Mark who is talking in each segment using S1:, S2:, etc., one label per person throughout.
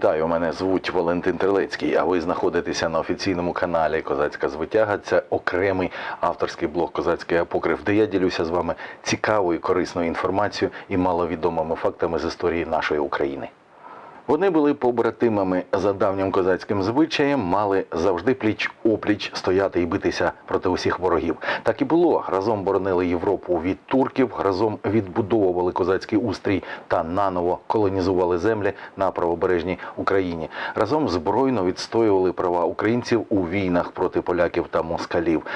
S1: Вітаю, мене звуть Валентин Терлецький. А ви знаходитеся на офіційному каналі Козацька звитяга. Це окремий авторський блог Козацький апокрив, де я ділюся з вами цікавою, корисною інформацією і маловідомими фактами з історії нашої України. Вони були побратимами за давнім козацьким звичаєм, мали завжди пліч опліч стояти і битися проти усіх ворогів. Так і було. Разом боронили Європу від турків, разом відбудовували козацький устрій та наново колонізували землі на правобережній Україні. Разом збройно відстоювали права українців у війнах проти поляків та москалів.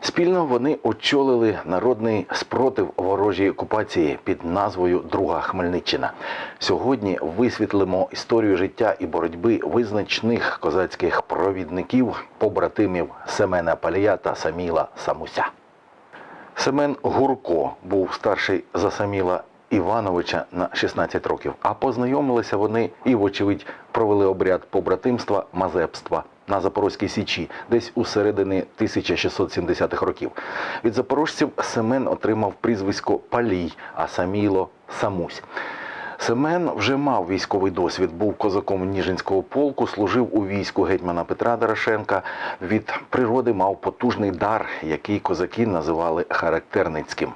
S1: Спільно вони очолили народний спротив ворожій окупації під назвою Друга Хмельниччина. Сьогодні висвітлимо історію життя і боротьби визначних козацьких провідників, побратимів Семена Палія та Саміла Самуся. Семен Гурко був старший за Саміла Івановича на 16 років, а познайомилися вони і, вочевидь, провели обряд побратимства мазепства на Запорозькій Січі, десь у середині 1670-х років. Від запорожців Семен отримав прізвисько Палій, а Саміло Самусь. Семен вже мав військовий досвід, був козаком Ніжинського полку, служив у війську гетьмана Петра Дорошенка. Від природи мав потужний дар, який козаки називали характерницьким.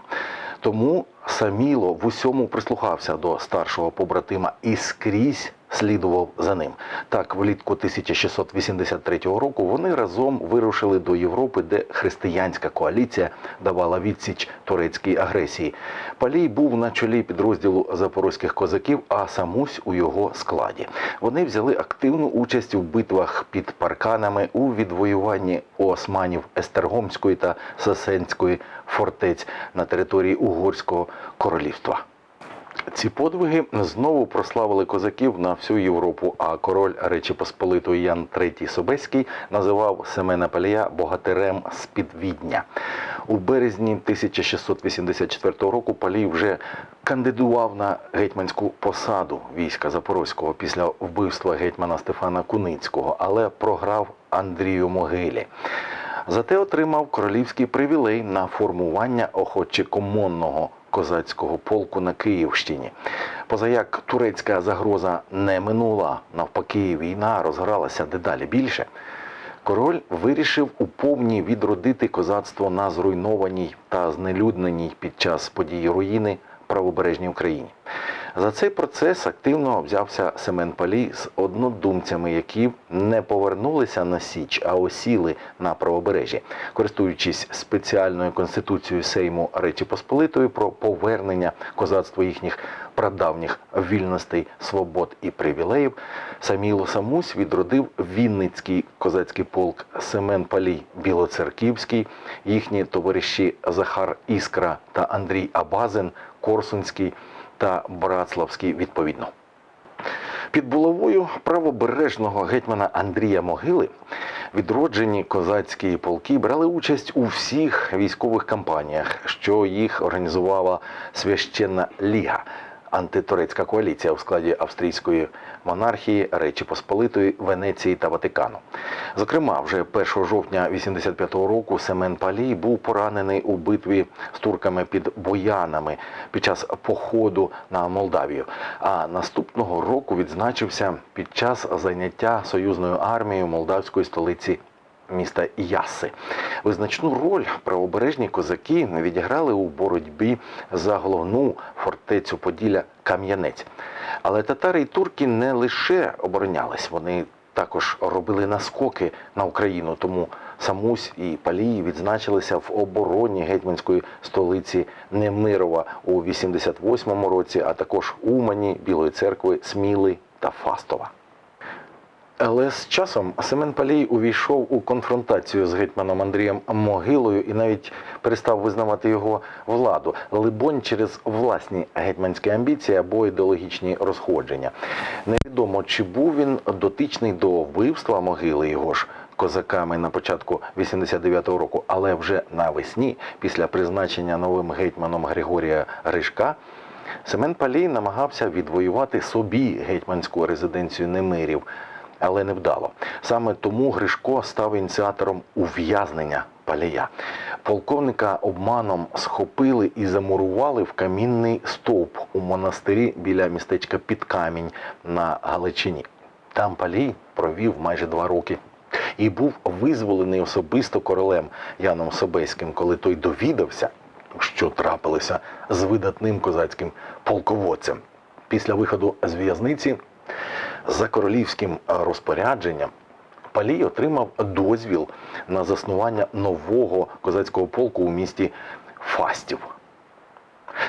S1: Тому Саміло в усьому прислухався до старшого побратима і скрізь слідував за ним. Так, влітку 1683 року вони разом вирушили до Європи, де християнська коаліція давала відсіч турецькій агресії. Палій був на чолі підрозділу запорозьких козаків, а Самусь у його складі. Вони взяли активну участь у битвах під парканами у відвоюванні османів Естергомської та Сасенської фортець на території Угорського королівства. Ці подвиги знову прославили козаків на всю Європу, а король Речі Посполитої Ян III Собеський називав Семена Палія богатирем з під Відня. У березні 1684 року Палій вже кандидував на гетьманську посаду війська Запорозького після вбивства гетьмана Стефана Куницького, але програв Андрію Могилі. Зате отримав королівський привілей на формування охоче-комонного козацького полку на Київщині. Позаяк турецька загроза не минула, навпаки, війна розгралася дедалі більше. Король вирішив у повні відродити козацтво на зруйнованій та знелюдненій під час події руїни правобережній Україні. За цей процес активно взявся Семен Палій з однодумцями, які не повернулися на Січ, а осіли на правобережжі, користуючись спеціальною конституцією Сейму Речі Посполитої про повернення козацтва їхніх прадавніх вільностей, свобод і привілеїв. Саміло Самусь відродив Вінницький козацький полк Семен Палій Білоцерківський, їхні товариші Захар Іскра та Андрій Абазин, Корсунський та Братславський відповідно. Під булавою правобережного гетьмана Андрія Могили відроджені козацькі полки брали участь у всіх військових кампаніях, що їх організувала священна ліга. Антитурецька коаліція у складі австрійської монархії, Речі Посполитої, Венеції та Ватикану. Зокрема, вже 1 жовтня 85-го року Семен Палій був поранений у битві з турками під Боянами під час походу на Молдавію. А наступного року відзначився під час зайняття союзною армією молдавської столиці міста Яси. Визначну роль правобережні козаки відіграли у боротьбі за головну фортецю Поділля Кам'янець. Але татари і турки не лише оборонялись, вони також робили наскоки на Україну. Тому Самусь і Палій відзначилися в обороні гетьманської столиці Немирова у 88-му році, а також Умані, Білої церкви, Сміли та Фастова. Але з часом Семен Палій увійшов у конфронтацію з гетьманом Андрієм Могилою і навіть перестав визнавати його владу, либонь через власні гетьманські амбіції або ідеологічні розходження. Невідомо, чи був він дотичний до вбивства могили його ж козаками на початку 89-го року, але вже навесні, після призначення новим гетьманом Григорія Гришка, Семен Палій намагався відвоювати собі гетьманську резиденцію Немирів але не вдало. Саме тому Гришко став ініціатором ув'язнення палія. Полковника обманом схопили і замурували в камінний стовп у монастирі біля містечка Підкамінь на Галичині. Там Палій провів майже два роки і був визволений особисто королем Яном Собеським, коли той довідався, що трапилося з видатним козацьким полководцем. Після виходу з в'язниці за королівським розпорядженням Палій отримав дозвіл на заснування нового козацького полку у місті Фастів.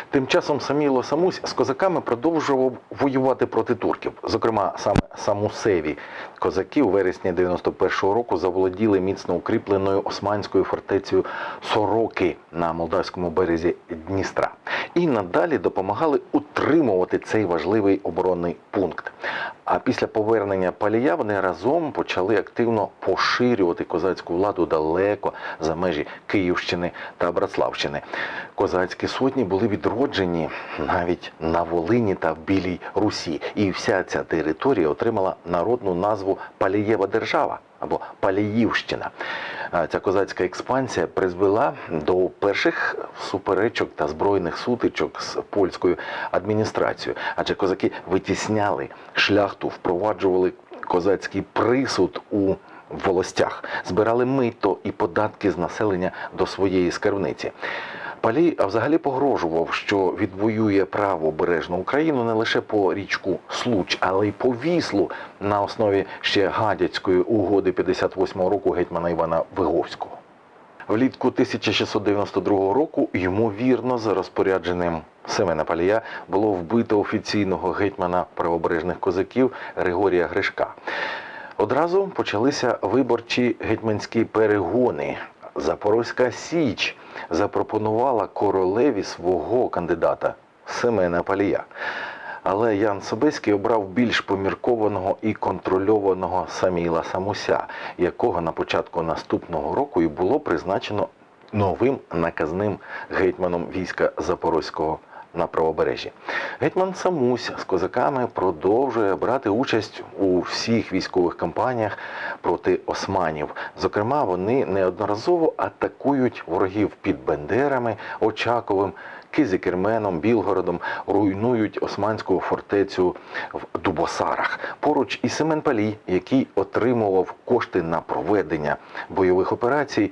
S1: Тим часом Саміло Самусь з козаками продовжував воювати проти турків. Зокрема, саме самусеві козаки у вересні 91-го року заволоділи міцно укріпленою османською фортецею Сороки на молдавському березі Дністра і надалі допомагали утримувати цей важливий оборонний пункт. А після повернення Палія вони разом почали активно поширювати козацьку владу далеко за межі Київщини та Братславщини. Козацькі сотні були відроджені навіть на Волині та в Білій Русі, і вся ця територія отримала народну назву Палієва держава або Паліївщина. Ця козацька експансія призвела до перших суперечок та збройних сутичок з польською адміністрацією, адже козаки витісняли шляхту, впроваджували козацький присуд у волостях, збирали мито і податки з населення до своєї скарбниці. Палій взагалі погрожував, що відвоює правобережну Україну не лише по річку Случ, але й по віслу на основі ще гадяцької угоди 58-го року гетьмана Івана Виговського. Влітку 1692 року, ймовірно, за розпорядженням Семена Палія було вбито офіційного гетьмана правобережних козаків Григорія Гришка. Одразу почалися виборчі гетьманські перегони. Запорозька Січ запропонувала королеві свого кандидата Семена Палія. Але Ян Собеський обрав більш поміркованого і контрольованого Саміла Самуся, якого на початку наступного року і було призначено новим наказним гетьманом війська Запорозького на правобережжі. Гетьман Самусь з козаками продовжує брати участь у всіх військових кампаніях проти османів. Зокрема, вони неодноразово атакують ворогів під Бендерами, Очаковим, Кизикерменом, Білгородом, руйнують османську фортецю в Дубосарах. Поруч і Семен Палій, який отримував кошти на проведення бойових операцій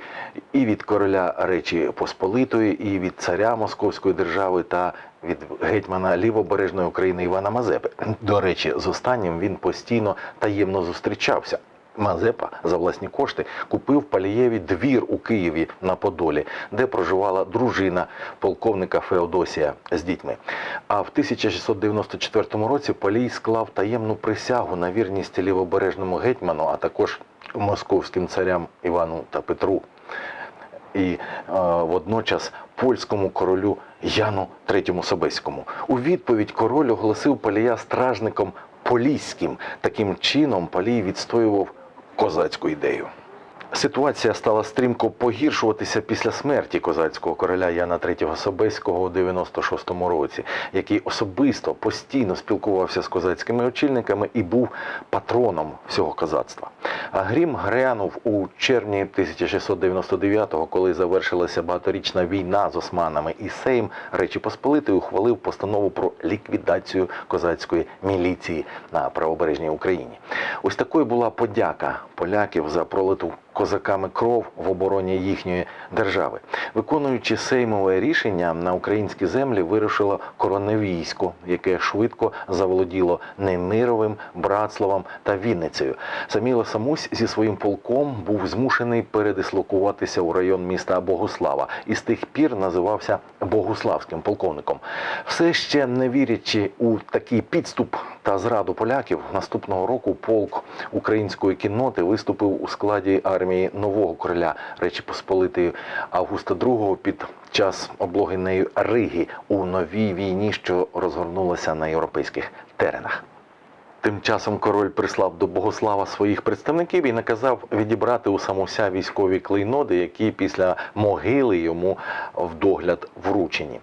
S1: і від короля Речі Посполитої, і від царя Московської держави та від гетьмана лівобережної України Івана Мазепи. До речі, з останнім він постійно таємно зустрічався. Мазепа за власні кошти купив Палієві двір у Києві на Подолі, де проживала дружина полковника Феодосія з дітьми. А в 1694 році Палій склав таємну присягу на вірність лівобережному гетьману, а також московським царям Івану та Петру і е, водночас польському королю Яну III Собеському. У відповідь король оголосив Палія стражником поліським. Таким чином Палій відстоював козацьку ідею. Ситуація стала стрімко погіршуватися після смерті козацького короля Яна III Собеського у 96-му році, який особисто постійно спілкувався з козацькими очільниками і був патроном всього козацтва. А грім грянув у червні 1699-го, коли завершилася багаторічна війна з османами, і Сейм Речі Посполитої ухвалив постанову про ліквідацію козацької міліції на правобережній Україні. Ось такою була подяка поляків за пролиту козаками кров в обороні їхньої держави. Виконуючи сеймове рішення на українські землі вирушило коронне військо, яке швидко заволоділо Немировим, Братславом та Вінницею. Саміло Самусь зі своїм полком був змушений передислокуватися у район міста Богуслава і з тих пір називався Богуславським полковником. Все ще не вірячи у такий підступ та зраду поляків, наступного року полк української кінноти виступив у складі армії нового короля Речі Посполитої Августа II під час облоги нею Риги у новій війні, що розгорнулася на європейських теренах. Тим часом король прислав до Богослава своїх представників і наказав відібрати у самуся військові клейноди, які після могили йому в догляд вручені.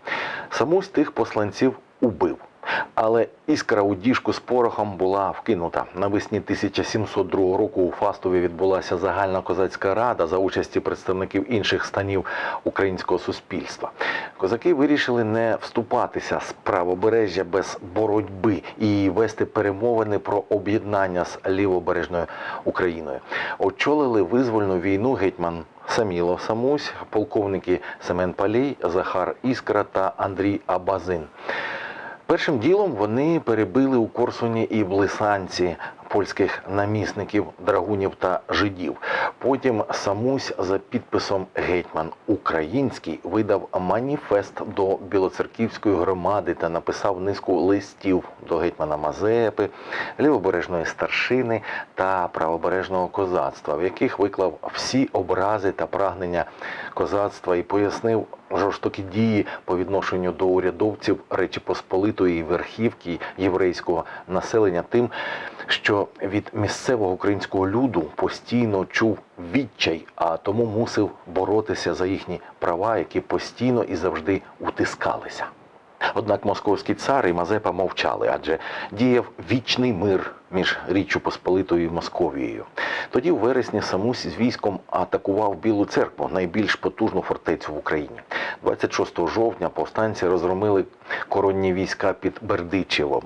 S1: Самусь тих посланців убив. Але іскра у діжку з порохом була вкинута. Навесні 1702 року у Фастові відбулася загальна козацька рада за участі представників інших станів українського суспільства. Козаки вирішили не вступатися з правобережжя без боротьби і вести перемовини про об'єднання з лівобережною Україною. Очолили визвольну війну гетьман Саміло Самусь, полковники Семен Палій, Захар Іскра та Андрій Абазин. Першим ділом вони перебили у Корсуні і в Лисанці польських намісників, драгунів та жидів. Потім Самусь за підписом гетьман Український видав маніфест до Білоцерківської громади та написав низку листів до гетьмана Мазепи, лівобережної старшини та правобережного козацтва, в яких виклав всі образи та прагнення козацтва і пояснив жорстокі дії по відношенню до урядовців Речі Посполитої верхівки єврейського населення тим, що від місцевого українського люду постійно чув відчай, а тому мусив боротися за їхні права, які постійно і завжди утискалися. Однак московський цар і Мазепа мовчали, адже діяв вічний мир між Річчю Посполитою і Московією. Тоді, у вересні, Самусь з військом атакував Білу церкву, найбільш потужну фортецю в Україні. 26 жовтня повстанці розгромили коронні війська під Бердичевом.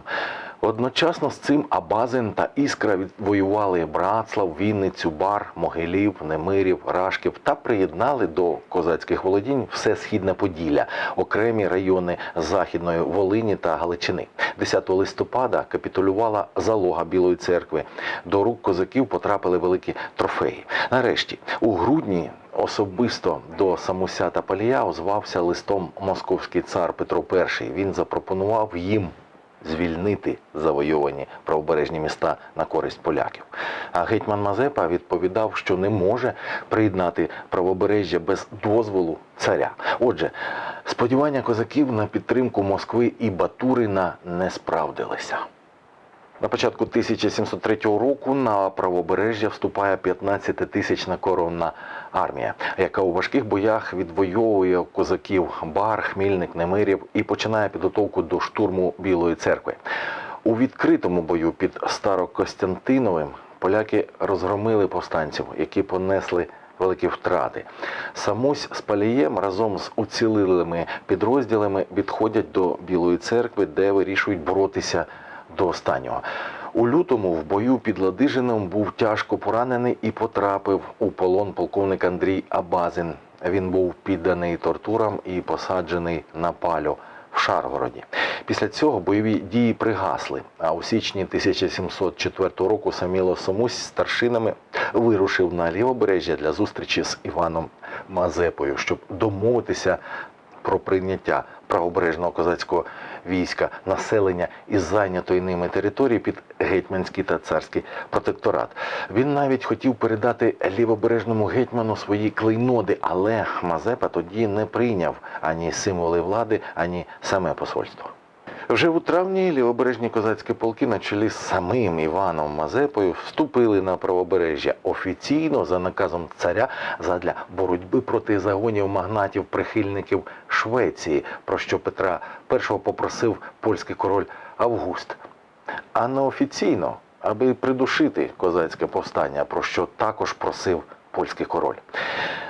S1: Одночасно з цим Абазин та Іскра відвоювали Братслав, Вінницю, Бар, Могилів, Немирів, Рашків та приєднали до козацьких володінь все східне Поділля, окремі райони Західної Волині та Галичини. 10 листопада капітулювала залога Білої церкви. До рук козаків потрапили великі трофеї. Нарешті, у грудні Особисто до Самуся та Палія озвався листом московський цар Петро І. Він запропонував їм звільнити завойовані правобережні міста на користь поляків. А гетьман Мазепа відповідав, що не може приєднати правобережжя без дозволу царя. Отже, сподівання козаків на підтримку Москви і Батурина не справдилися. На початку 1703 року на правобережжя вступає 15-тисячна коронна армія, яка у важких боях відвоює козаків Бар, Хмільник, Немирів і починає підготовку до штурму Білої церкви. У відкритому бою під Старокостянтиновим поляки розгромили повстанців, які понесли великі втрати. Самусь з Палієм разом з уцілілими підрозділами відходять до Білої церкви, де вирішують боротися до останнього. У лютому в бою під Ладижином був тяжко поранений і потрапив у полон полковник Андрій Абазин. Він був підданий тортурам і посаджений на палю в Шаргороді. Після цього бойові дії пригасли. А у січні 1704 року Саміло Самусь з старшинами вирушив на лівобережжя для зустрічі з Іваном Мазепою, щоб домовитися про прийняття правобережного козацького війська населення із зайнятої ними території під гетьманський та царський протекторат. Він навіть хотів передати лівобережному гетьману свої клейноди, але Мазепа тоді не прийняв ані символи влади, ані саме посольство. Вже у травні лівобережні козацькі полки на чолі з самим Іваном Мазепою вступили на правобережжя офіційно за наказом царя задля боротьби проти загонів магнатів прихильників Швеції, про що Петра І попросив польський король Август. А неофіційно, аби придушити козацьке повстання, про що також просив польський король.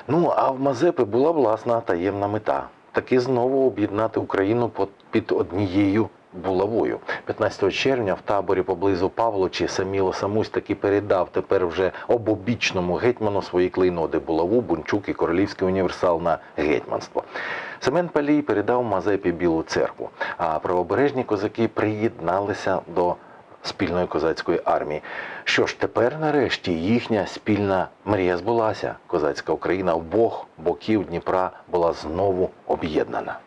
S1: Ну а в Мазепи була власна таємна мета таки знову об'єднати Україну під однією булавою. 15 червня в таборі поблизу Павлочі Саміло Самусь таки передав тепер вже обобічному гетьману свої клейноди булаву, бунчук і королівський універсал на гетьманство. Семен Палій передав Мазепі Білу церкву, а правобережні козаки приєдналися до спільної козацької армії. Що ж тепер, нарешті, їхня спільна мрія збулася. Козацька Україна обох боків Дніпра була знову об'єднана.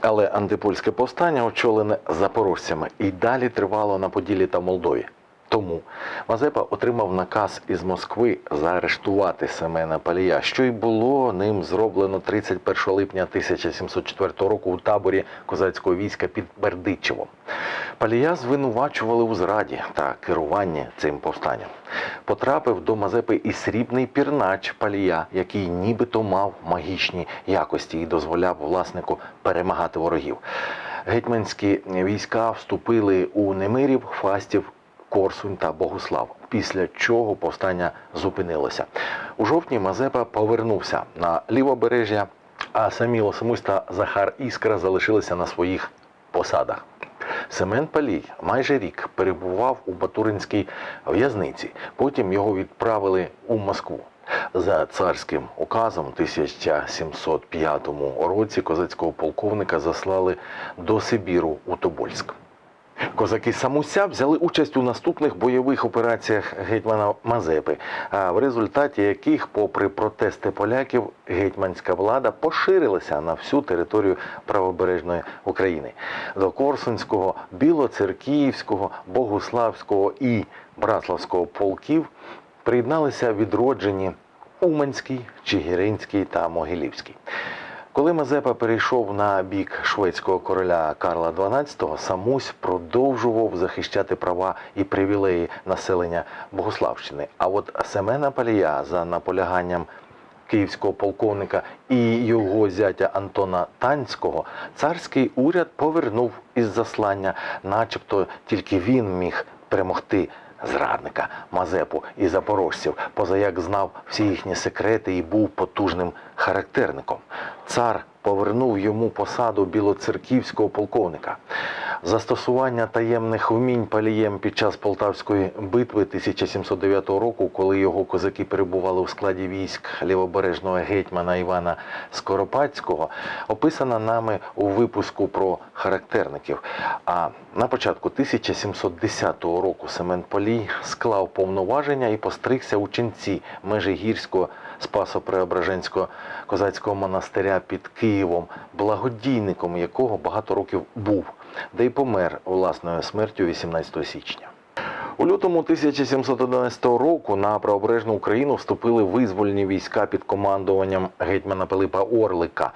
S1: Але антипольське повстання, очолене запорожцями, і далі тривало на Поділі та Молдові. Тому Мазепа отримав наказ із Москви заарештувати Семена Палія, що й було ним зроблено 31 липня 1704 року у таборі козацького війська під Бердичевом. Палія звинувачували у зраді та керуванні цим повстанням. Потрапив до Мазепи і срібний пірнач Палія, який нібито мав магічні якості і дозволяв власнику перемагати ворогів. гетьманські війська вступили у Немирів, Фастів, Корсунь та Богуслав, після чого повстання зупинилося. У жовтні Мазепа повернувся на лівобережжя, а самі Лосомусь та Захар Іскра залишилися на своїх посадах. Семен Палій майже рік перебував у Батуринській в'язниці. Потім його відправили у Москву. За царським указом у 1705 році козацького полковника заслали до Сибіру у Тобольськ. Козаки Самуся взяли участь у наступних бойових операціях гетьмана Мазепи, в результаті яких, попри протести поляків, гетьманська влада поширилася на всю територію правобережної України. До Корсунського, Білоцеркіївського, Богуславського і Браславського полків приєдналися відроджені Уманський, Чигиринський та Могилівський. Коли Мазепа перейшов на бік шведського короля Карла XII, Самусь продовжував захищати права і привілеї населення Богославщини. А от Семена Палія за наполяганням київського полковника і його зятя Антона Танського царський уряд повернув із заслання, начебто тільки він міг перемогти зрадника Мазепу і запорожців, позаяк знав всі їхні секрети і був потужним характерником. Цар повернув йому посаду білоцерківського полковника. Застосування таємних вмінь палієм під час Полтавської битви 1709 року, коли його козаки перебували у складі військ лівобережного гетьмана Івана Скоропадського, описана нами у випуску про характерників. А на початку 1710 року Семен Полій склав повноваження і постригся у ченці Межигірського Спасо-Преображенського козацького монастиря під Києвом, благодійником якого багато років був, де й помер власною смертю 18 січня. У лютому 1711 року на правобережну Україну вступили визвольні війська під командуванням гетьмана Пилипа Орлика.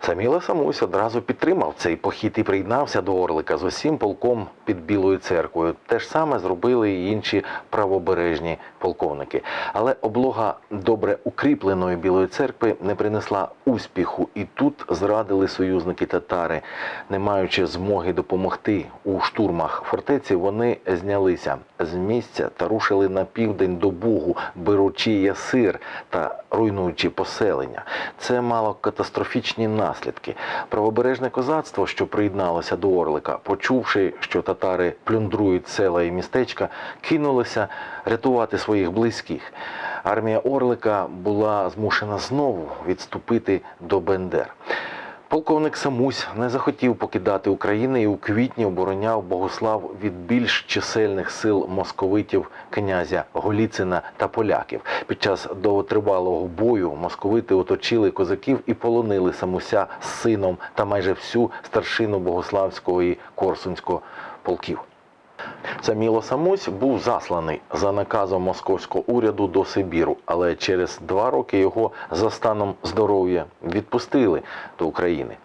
S1: Саміла Самусь одразу підтримав цей похід і приєднався до Орлика з усім полком під Білою церквою. Те ж саме зробили і інші правобережні полковники. Але облога добре укріпленої Білої церкви не принесла успіху, і тут зрадили союзники татари. Не маючи змоги допомогти у штурмах фортеці, вони знялися з місця та рушили на південь до Бугу, беручи ясир та руйнуючи поселення. Це мало катастрофічні наслідки. Правобережне козацтво, що приєдналося до Орлика, почувши, що татари плюндрують села і містечка, кинулося рятувати своїх близьких. Армія Орлика була змушена знову відступити до Бендер. Полковник Самусь не захотів покидати України і у квітні обороняв Богослав від більш чисельних сил московитів князя Голіцина та поляків. Під час довготривалого бою московити оточили козаків і полонили Самуся з сином та майже всю старшину Богославського і Корсунського полків. Саміло Самусь був засланий за наказом московського уряду до Сибіру, але через два роки його за станом здоров'я відпустили до України.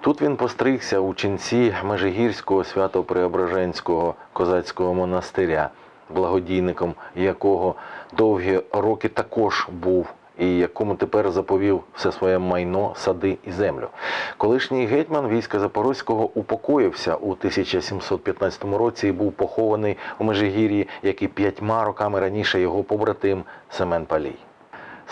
S1: Тут він постригся у ченці Межигірського свято-преображенського козацького монастиря, благодійником якого довгі роки також був і якому тепер заповів все своє майно, сади і землю. Колишній гетьман війська Запорозького упокоївся у 1715 році і був похований у Межигір'ї, як і п'ятьма роками раніше його побратим Семен Палій.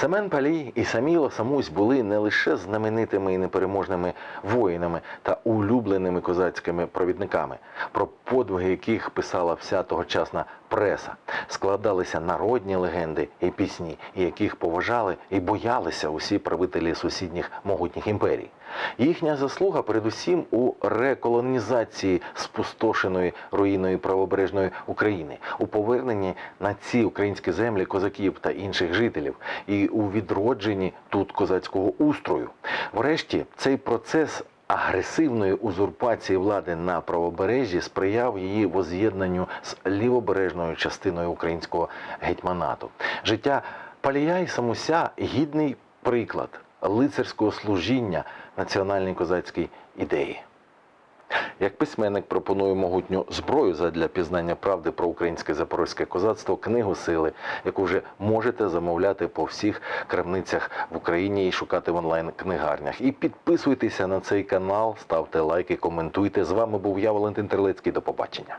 S1: Семен Палій і Саміло Самусь були не лише знаменитими і непереможними воїнами та улюбленими козацькими провідниками, про подвиги яких писала вся тогочасна преса, складалися народні легенди і пісні, яких поважали і боялися усі правителі сусідніх могутніх імперій. Їхня заслуга передусім у реколонізації спустошеної руїною правобережної України, у поверненні на ці українські землі козаків та інших жителів, і у відродженні тут козацького устрою. Врешті цей процес агресивної узурпації влади на правобережжі сприяв її воз'єднанню з лівобережною частиною українського гетьманату. Життя Палія і Самуся гідний приклад лицарського служіння національній козацькій ідеї. Як письменник пропоную могутню зброю задля пізнання правди про українське запорозьке козацтво, книгу сили, яку вже можете замовляти по всіх крамницях в Україні і шукати в онлайн книгарнях. І підписуйтеся на цей канал, ставте лайки, коментуйте. З вами був я, Валентин Терлецький. До побачення.